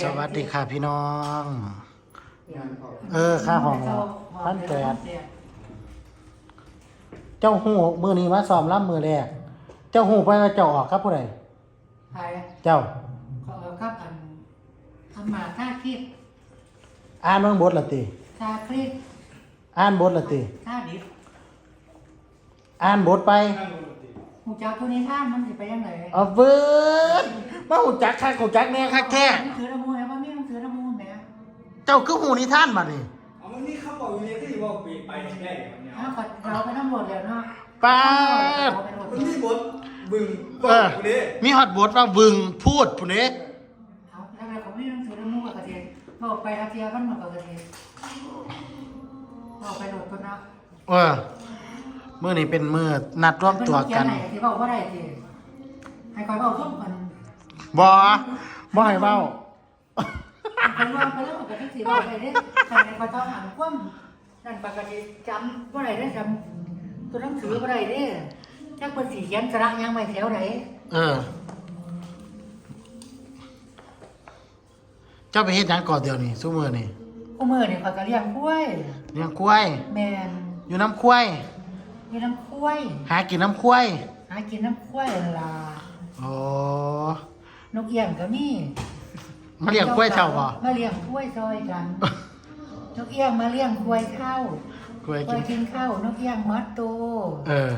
สวัสดีค่ะพี่น้อง เออค่าห้องเราพันแปดเจ้าหูมือนี้มาซ้อมรับมือแรก เจ้าหูไปว่าเจ้าออกครับผู้ใดใครเจ้าขอครับอันทำมาท่าคิดอ่านเรื่องบทละติท่าคลิดอ่านบทละติท่าดิบอ่านบทไป หูจักตัวนี้ท่ามันสิไปยังไงเอาเบิดมาหูจักคักหูจักแน่คักแท้มันถือละมูลแล้วว่ามีมันถือละมูลแหมเจ้าคือหูนิท่านบัดนี้เอามันนี่เขาบอกอยู่ในที่ว่าปีไปได้เนี่ยถ้ากัดเราไปน้ำรวจแล้วเนาะป้าดเราไปโหลดมันนี่บดบึงบเอออกเลยมีฮอดบทว่าบึงพูดผู้นี้เอาแล้วเราของมีมันถือละมูลกับกระเทียมบอกไปอาเทียมันเหมือนกับกระเทียมบอกไปโหลดตัวนะเออ มื่อนี้เป็นมือนัดรวมตัวกันที่บอกว่าได้ทีให้คอยบอกทุกคนบอบ่ให้เบ้าคนว่าไปแล้วกับที่สี่บอกไปได้ใครในคอยต้องอ่านคว่ำนั่นปกติจำว่าไรได้จำตัวหนังสือว่าไรได้จักเป็นสีเขียนสระยังไม่แถวไหนเออ เจ้าไปเฮ็ดหยังก่อนเดียวนี่สู้มือนี่กูมือเนี่ยคอยกระเลี้ยงกล้วยเลี้ยงควายแมนอยู่น้ำควาย มีน้ำกล้วยหากินน้ำควายหากินน้ำกล้วยล่ะโอ้นกเอี้ยงก็มีมาเลี้ยงควายเท่าบ่มาเลี้ยงกล้วยซอยกัน นกเอี้ยงมาเลี้ยงกล้วยเข้าควายกล้กิวยนกินข้าวนกเอี้ยงมัดโตเออ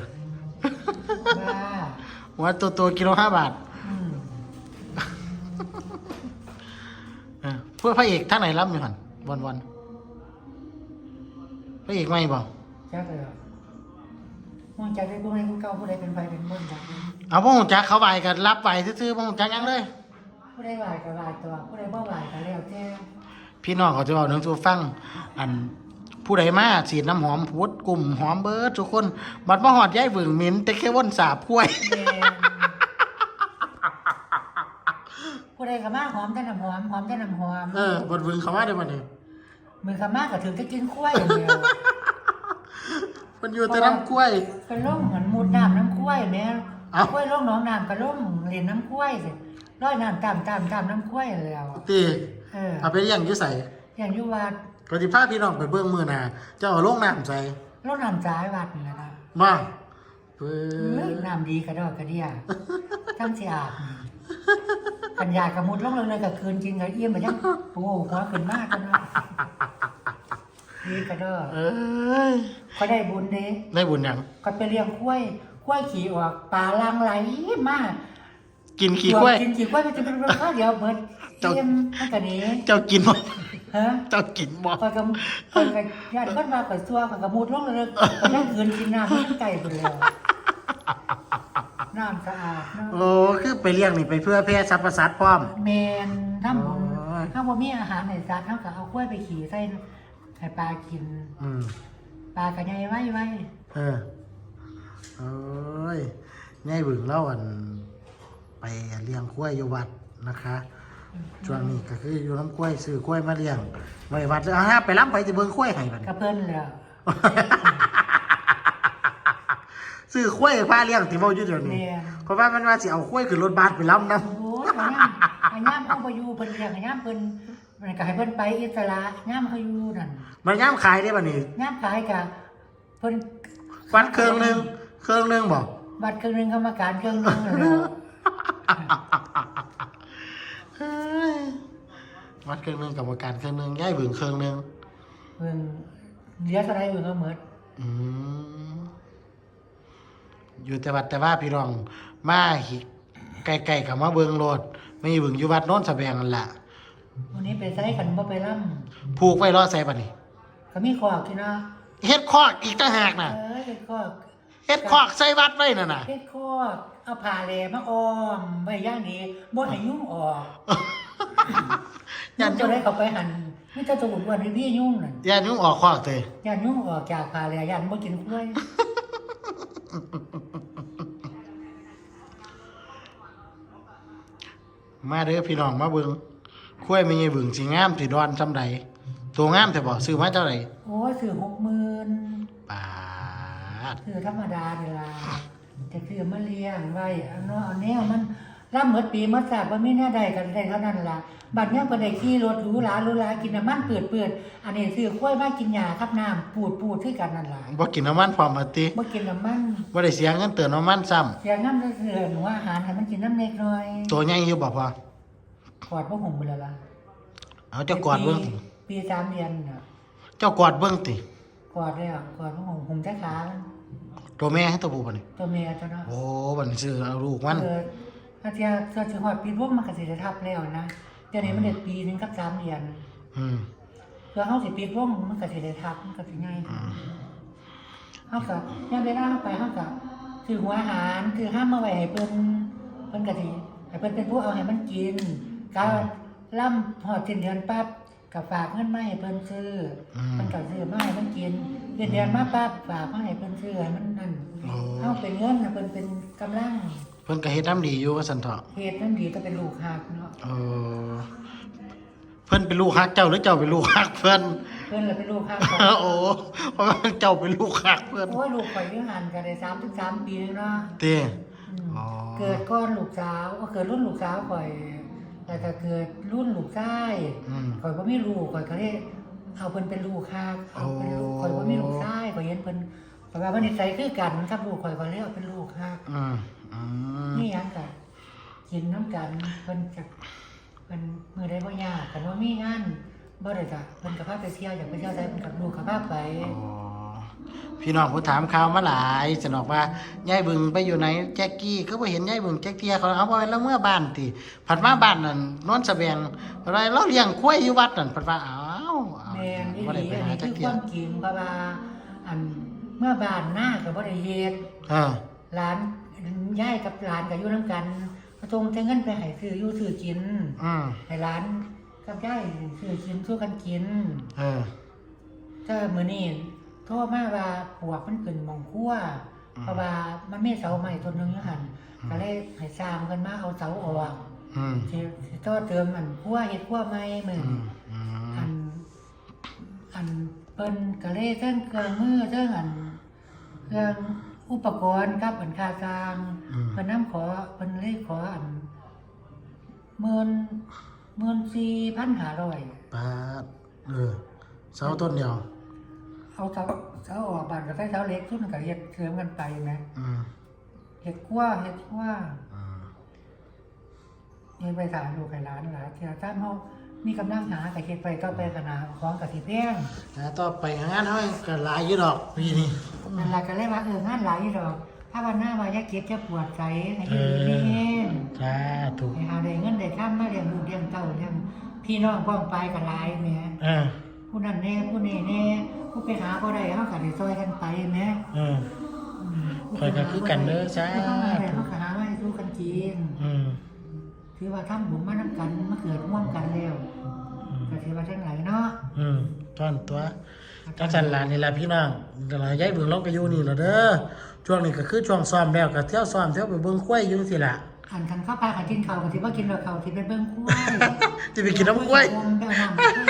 บ้าหัวตัวตัวๆกิโลห้าบาทอืมเออเพื่อพระเอกท่านไหนรับอยู่หันวันวันพระเอกไม่บ่จักเลยเหรอมองจากได้พวกนี้ผู้เก่าผู้ใดเป็นไฟเป็นบนจักเลยเอาพวกหูจักเขาไหวกันรับไหวซื่อๆพวกหูจักหยังเลย ผู้ใดไหวก็ไหวตัวผู้ใดบ่ไหวก็แล้วแต่พี่น้องเขาจะบอกหนังสูฟัง อันผู้ใดมาฉีดน้ำหอมพุดกลุ่มหอมเบิร์ดทุกคน บัดมาหอดย้ายบึงหมินแต่แค่ว่นสาบกล้วย แม่นผู้ใดก็มาหอมแต่น้ำหอมหอมแต่น้ำหอมเออบดบึงเขาว่าได้บัดนี้มือก็มาก็ถือจะกินกล้วยอย่างเดียว มันอยู่แต่น้ำกล้วยก็ล่มเหมือนมุดน้ำน้ำกล้วยแม่เอ้า กล้วยล่มหนองน้ำก็ล่มเรียนน้ำกล้วยสิร้อยน้ำตามตามตามน้ำกล้วยแล้วตีเออเอาไปเลี้ยงอยุ่ใส่อย่างอยุวัดก็สิพาพี่น้องไปเบิ่งมือหนาเจ้าเอาลงน้ำใส่ล่มน้ำจ่ายวัดนี่แหละนะมาเปิเอ้ยดน้ำดีกระดอกกระเดียทั้งสิอาบนี่ปัญญากระมุดลงเลยเลยกับคืนจริงกับเอี้ยมไปยังโอ้โหหัวขึ้นมากกันเนาะ ดีกระดอกเอ้ยเขาได้บุญเด้ได้บุญยังก็ไปเลี้ยงกล้วยกล้วยขี่ออกป่าลังไหลมากกินขี้กล้วยกินขี่กล้วยมันจะเป็นข้าวเดียวเหมือนเอี้ยมมันก็หนี้ เจ้ากินบ่ฮะเจ้ากินบ่คอยกับคอยกับญาติคนมาคอยซัวคอยกับมุดลงเลยเลยก็นั่งคืนกินน้ำมันไก่ไปแล้วน้ำสะอาดเนาะโอ้คือไปเลี้ยงนี่ไปเพื่อแพร่สรรพสัตว์พร้อมแมนทำบุญโอ้ยถ้าบ่มีอาหารให้สัตว์เฮาก็เอากล้วยไปขี่ใส่ ให้ปลากิน อืมปลาก็ใหญ่ไว้ไว้เออโอ้ยง่ายบึงเล่าอัน ไปเลี้ยงกล้วยอยู่วัดนะคะช่วงนี้ก็คืออยู่น้ำกล้วยซื้อกล้วยมาเลี้ยงไว้วัดเลยอ่าฮะไปรับไปจะเบิ่งกล้วยให้บัดนี้ก็เพิ่นแล้วซื้อกล้วยพาเลี้ยงที่เว้าอยู่เดี๋ยวนี้แม่นเพราะว่ามันว่าสิเอากล้วยขึ้นรถบัสไปรับนํโอ้ยอันย่ำอันย่ำเอาไปอยู่เพิ่นเลี้ยงอันย่ำเพิ่น มันก็ให้เพิ่นไปอิสระย่ำเขาอยู่นั่นมันย่ามขายได้บัดนี้ย่ำขายก็เพิ่นวัดเครื่องหนึงเครื่องหนึงบ่บัตรเครื่องหนึงกรรมการเครื่องหนึงแล้ว เฮ้ยวัดเครื่องหนึงกรรมการเครื่องหนึงย้ายบึงเครื่องหนึงเพิ่นเหลือเท่าไหร่เพิ่นก็หมดอืมอยู่แต่วัดแต่ว่าพี่น้องมาหิไกลๆกับมาเบิงโลดไม่เบิงอยู่วัดโน้นสะแบงนั่นล่ะ วันนี้ไปใส่กันบ่ไปล่ำผูกไว้รอใส่บัดนี้ก็มีขอกที่เนาะเฮ็ดคอกอีกต่างหากน่ะเอ้ยเฮ็ดขอกเฮ็ดคอกใส่วัดไว้นั่นน่ะ เฮ็ดขอกเอาผ้าแลมาอ้อมไว้อย่างนี้บ่ให้ยุ่งออกยันจะยุ่งได้เข้าไปหันมีแต่ตัวอ้วนๆพี่ยุ่งนั่นยันยุ่งออกคอกเตยย่านยุ่งออกจากผ้าแลย่านบ่กินกล้วยมาเด้อพี่น้องมาเบิง คุ้ยไม่ใช่เบิงสิงามสิดอนซำใดตัวงามแต่บ่ซื้อมาเท่าไหร่โอ้ยซื้อ60,000ปาดซื้อธรรมดานี่ล่ะจะซื้อมาเลี้ยงไว้เอาเนาะเอาแนวมันล่ำเหมือนปีเมื่อสาบว่าไม่น่าได้กันได้เท่านั้นล่ะบัดเนี้ยเพิ่นได้ขี่รถหรูหราหรูหรากินน้ำมันเปื่อนๆอันนี้ซื้อกล้วยมากินหญ้าครับน้ำปูดปูดคือกันนั่นล่ะบ่กินน้ำมันพร้อมมาติบ่กินน้ำมันบ่ได้เสียเงินเติมน้ำมันซ้ำเสียน้ำได้เสือหนูอาหารให้มันกินน้ำเล็กน้อย ตัวใหญ่อยู่บ่พอ กอดพวกผมไปแล้วล่ะเอาเจ้ากอดเบิ่งติปีสามเดือนน่ะเจ้ากอดเบิ่งติกอดเลยอะกอดพวกผมผมจะขามันตัวแม่ให้ตัวผู้บ่นี่ตัวเมียตัวเนาะโอ้บัดนี้ซื้อเอาลูกมันเออถ้าเทียเสื้อถือหอดปีพวกมันก็สิได้ทับแล้วนะเดี๋ยวนี้มันเด็กปีหนึงกับสามเดือนอืมเพื่อเฮาสิปีพวกมันก็สิได้ทับมันก็สิง่ายอืมเฮาก็ยามเวลาเฮาไปเฮาก็ถือหัวอาหารถือห้ามมาไว้ให้เพิ่นเพิ่นก็สิให้เพิ่นเป็นผู้เอาให้มันกิน ก็ล่ำหอดสิ้นเดือนปั๊บก็ฝากเงินมาให้เพิ่นซื้ออืมมันก็ซื้อมาให้มันกินเดือนเดือนมาปั๊บฝากมาให้เพิ่นซื้อให้มันนั่นโอ้เฮาเป็นเงินน่ะเพิ่นเป็นกำลังเพิ่นก็เฮ็ดน้ำดีอยู่ว่าซั่นเถาะเฮ็ดนั่นดีก็เป็นลูกหักเนาะเออเพิ่นเป็นลูกฮักเจ้าหรือเจ้าเป็นลูกฮักเพิ่น เพิ่นเลยเป็นลูกหักโอ้เพราะว่าเจ้าเป็นลูกฮักเพิ่นโอ้ยลูกข่อยอยู่หันก็ได้33ปีแล้วเนาะเต้ อืมอ๋อ เกิดก้อนลูกสาวก็เกิดรุ่นลูกสาวข่อย แต่ก็เกิดรุ่นลูกชายอืม ข่อยบ่มีลูกข่อยก็เลยเอาเพิ่นเป็นลูกหักเอาเป็นลูกโอ้ ข่อยบ่มีลูกชายข่อยเห็นเพิ่นข่อยว่ามันนิสัยคือกันกับลูกข่อยก็เลยเอาเป็นลูกหักอืมอืมนี่หยังก็กินน้ำกันเพิ่นจะเพิ่นมื้อใดบ่ยากกันว่ามีงานบ่ได้จ้ะเพิ่นก็พาไปเที่ยวอยากไปเที่ยวไสเพิ่นกับลูกก็พาไป อ๋อ พี่น้องผู้ถามข่าวมาหลายสนอกว่ายายบึงไปอยู่ไหนแจ็คกี้ก็บ่เห็นยายบึงแจ็คเทียเขาเอาบ่เป็นแล้วเมื่อบ้านติผัดมาบ้านนั่นนอนสะแบงอะไรเราเลี้ยงควายอยู่วัดนั่นผัดว่าอ้าวอ้าวแม่นอีบ่หได้ลีไปอันหานี้จัคืกอเทีคยวามจริงเพราะว่าอันเมื่อบ้านหน้าก็บ่ได้เฮ็ดเออหลานยายกับหลานก็อยู่นํกันก็ตรงแต่เงินไปให้ซื้ออยู่ซื้อกินอืมให้หลานกับยายซื้อกินสู้กันกินเออถ้ามื้อนี้ โทรมาว่าปวกมันขึ้นหมองครัวอืม เพราะว่ามันมีเสาใหม่ต้นหนึงอยู่หั่นก็เลยให้สร้างกันมาเอาเสาออกอืมสิสิต่อเติมอันครัวเฮ็ดครัวใหม่มื้ออืนี้ มอือัมนอันเปิ้นก็เลยเรื่องเครื่องมือเรื่องอันเครื่องอุปกรณ์กับอันค่าสร้างอืม เพิ่นนํขอเพิ่นเลยขออันหมื่นหมื่นสี่พันห้าร้อยปาดเออเสาต้นเดียว เอาเสาเสาออกบ้านก็ใช้เสาเล็กทุนก็เฮ็ดเสริมกันไปแหมอืมเฮ็ดครัวเฮ็ดครัวอืมเฮ็ดไปสานลูกให้หลานหลานเที่ยถ้าเฮามีกำลังหาก็เฮ็ดไปต่อไปขนาดของก็สิแพงแล้วต่อไปงานเฮาก็หลายอยู่ดอกปีนี้นั่นล่ะก็เลยว่าเอองานหลายอยู่ดอกถ้าวันหน้าว่าอย่าเก็บจะปวดใจให้อยู่ดีมีแห้งจ้าถูกให้หาได้เงินได้ทำมาเลี้ยงลูกเลี้ยงเต้าเลี้ยงพี่น้องพ้องปลายก็หลายแหมเออ ผู้นั้นแน่ผู้นี้แน่ผู้ไปหาบ่ได้เฮาก็ได้ซอยกันไปแหมเออข้อยก็คือกันเด้อจ้าเฮาก็หามาให้สู้กันกินอืมถือว่าทำบุญมานํกันมาเกิดร่วมกันแล้วก็ถือว่าจังไหนเนาะอืมต้อนตัวจังสันหลานนี่แหละพี่น้องหลานยายเบิ่งลงก็อยู่นี่ล่ะเด้อช่วงนี้ก็คือช่วงซ้อมแล้วก็เที่ยวซ้อมเที่ยวไปเบิ่งควายอยู่สิล่ะอันคันข้าวปลาคันกินข้าวก็สิบ่กินดอกข้าวสิไปเบิ่งควายจะไปกินน้ำควาย เบิ่งน้ำควายกิน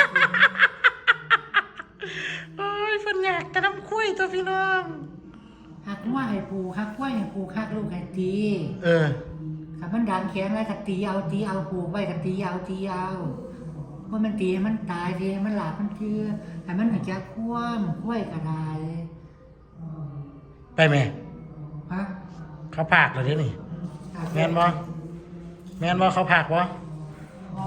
โอ้ยเพิ่นอยากกินน้ำ ควายตัวพี่น้องหักว่าให้ปลูกหักกล้วยให้ปลูกหักลูกให้ตีเออถ้ามันดังแขนไว้ก็ตีเอาตีเอาปลูกไว้ก็ตีเอาตีเอาว่ามันตีให้มันตายดีให้มันหลาบมันคือให้มันหักจักคว่ำกล้วยก็ได้ไปแม่ฮะเขาพากแล้วเด้นี่ แม่นบ่แม่นบ่เขาพากบ่บ่